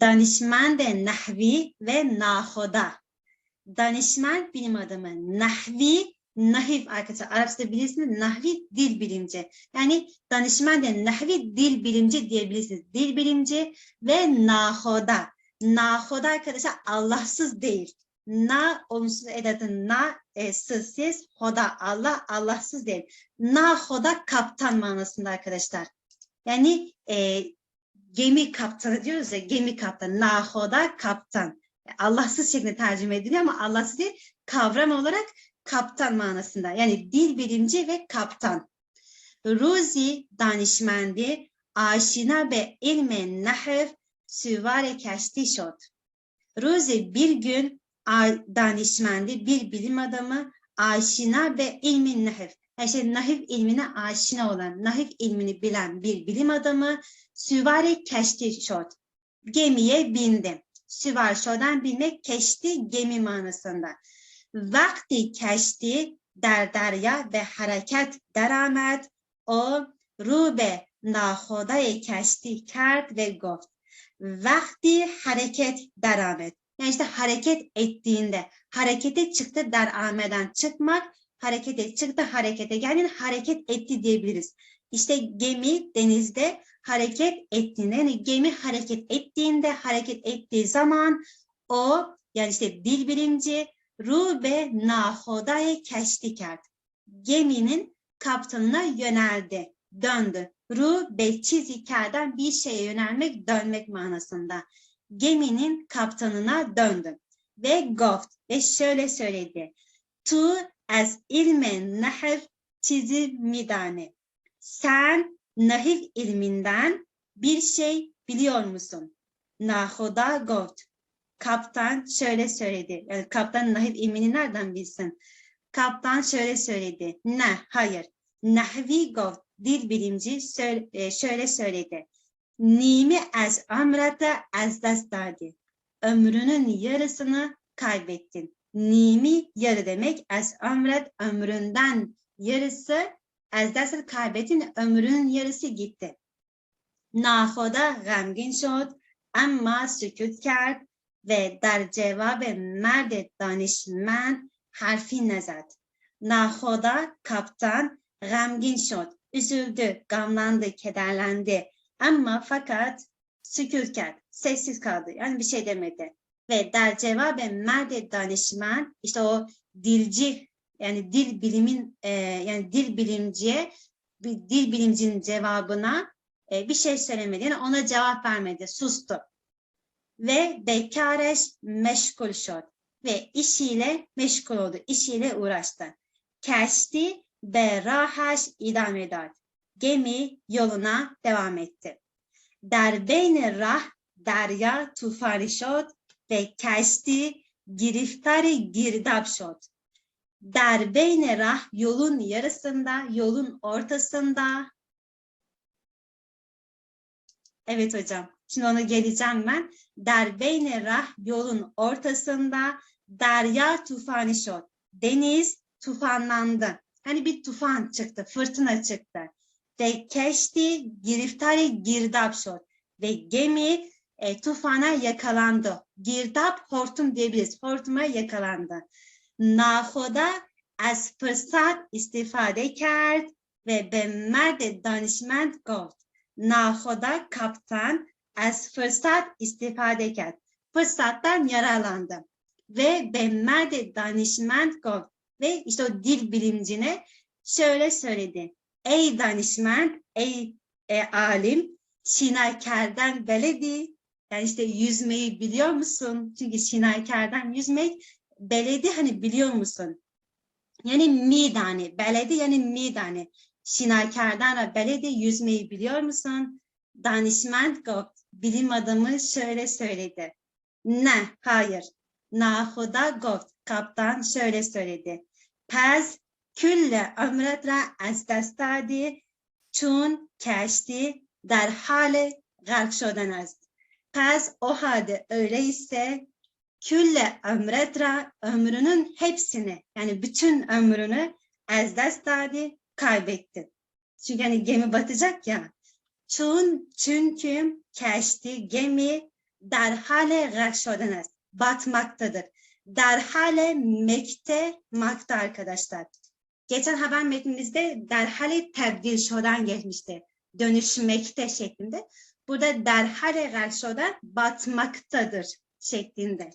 danışman de nahvi ve nahoda. Danışman bilim adamı nahvi, nahif arkadaşlar Arapçada bilirsiniz nahvi dil bilimci. Yani danışman de nahvi dil bilimci diyebilirsiniz. Dil bilimci ve nahoda. Nahoda arkadaşlar Allahsız değil. Na olumsuz edatı na e, sızsız hoda Allah Allahsız değil. Na hoda kaptan manasında arkadaşlar. Yani e, gemi kaptanı diyoruz ya gemi kaptanı. Nahoda kaptan. Allahsız şeklinde tercüme ediliyor ama Allahsız değil kavram olarak kaptan manasında. Yani dil bilimci ve kaptan. Ruzi danışmandı aşina be ilme nahv süvare keşti şod. Ruzi bir gün danışmandı bir bilim adamı aşina ve ilmin nahv. Yani şey, nahif ilmine aşina olan, nahif ilmini bilen bir bilim adamı süvari keşti şod. Gemiye bindi. Süvar şodan binmek keşti gemi manasında. Vakti keşti در دریا به حرکت درآمد o رو به ناخدای کشتی کرد ve گفت vakti hareket درآمد yani işte hareket ettiğinde harekete çıktı derameden çıkmak harekete çıktı harekete yani hareket etti diyebiliriz. İşte gemi denizde hareket ettiğinde yani gemi hareket ettiğinde hareket ettiği zaman o yani işte dil bilimci ru ve nahodaya keşti kert. Geminin kaptanına yöneldi, döndü. Ru ve çizikerden bir şeye yönelmek, dönmek manasında. Geminin kaptanına döndü. Ve goft ve şöyle söyledi. Tu az ilmen nahv çizi midane. Sen nahif ilminden bir şey biliyor musun? Nahoda goft. Kaptan şöyle söyledi. Yani kaptan nahif ilmini nereden bilsin? Kaptan şöyle söyledi. Ne? Hayır. Nahvi goft. Dil bilimci e, şöyle söyledi. Nimi az amrata az dastadi. Ömrünün yarısını kaybettin. Nimi yarı demek. Az amrat ömründen yarısı. Az dast kaybettin. Ömrünün yarısı gitti. Nahoda gamgin şod. Ama sükut kard ve در جواب مرد دانشمند حرفی نزد. Nahoda kaptan gamgin şod. Üzüldü, gamlandı, kederlendi. Ama fakat sükût sessiz kaldı. Yani bir şey demedi. Ve der cevabe merde danışman işte o dilci yani dil bilimin e, yani dil bilimciye bir dil bilimcinin cevabına e, bir şey söylemedi. Yani ona cevap vermedi. Sustu ve bekareş meşgul şod ve işiyle meşgul oldu, işiyle uğraştı. Keşti be rahaş idam eder. Gemi yoluna devam etti. Der beyni rah derya tufani şod ve keşti giriftari girdap şod. Der beyni rah yolun yarısında, yolun ortasında. Evet hocam. Şimdi ona geleceğim ben. Derbeyne rah yolun ortasında derya tufanı şot. Deniz tufanlandı. Hani bir tufan çıktı, fırtına çıktı. Ve keşti giriftari girdap şot. Ve gemi e, tufana yakalandı. Girdap hortum diyebiliriz. Hortuma yakalandı. Nahoda az fırsat istifade kerd ve be merd danışment gofت. Nahoda kaptan az fırsat istifade kerd. Fırsattan yararlandı. Ve be merd danışment gofт. Ve işte o dil bilimcine şöyle söyledi. Ey danışment, ey e, alim, şinaykerden beledi. Yani işte yüzmeyi biliyor musun? Çünkü şinaykerden yüzmek beledi hani biliyor musun? Yani midani, beledi yani midani. Şinakardan beledi yüzmeyi biliyor musun? Danişment Gokt, bilim adamı şöyle söyledi. Ne, hayır. Nahuda Gokt, kaptan şöyle söyledi. Pez külle ömretra az destadi çun keşti der hale gark şodan az. Pez o halde öyleyse külle ömredra ömrünün hepsini yani bütün ömrünü ezdest dadi kaybetti. Çünkü hani gemi batacak ya. Çoğun çünkü keşti gemi derhale gaşodenes batmaktadır. Derhale mekte makta arkadaşlar. Geçen haber metnimizde derhale tebdil şodan geçmişti. Dönüşmekte şeklinde. Burada derhale gaşodan batmaktadır şeklinde.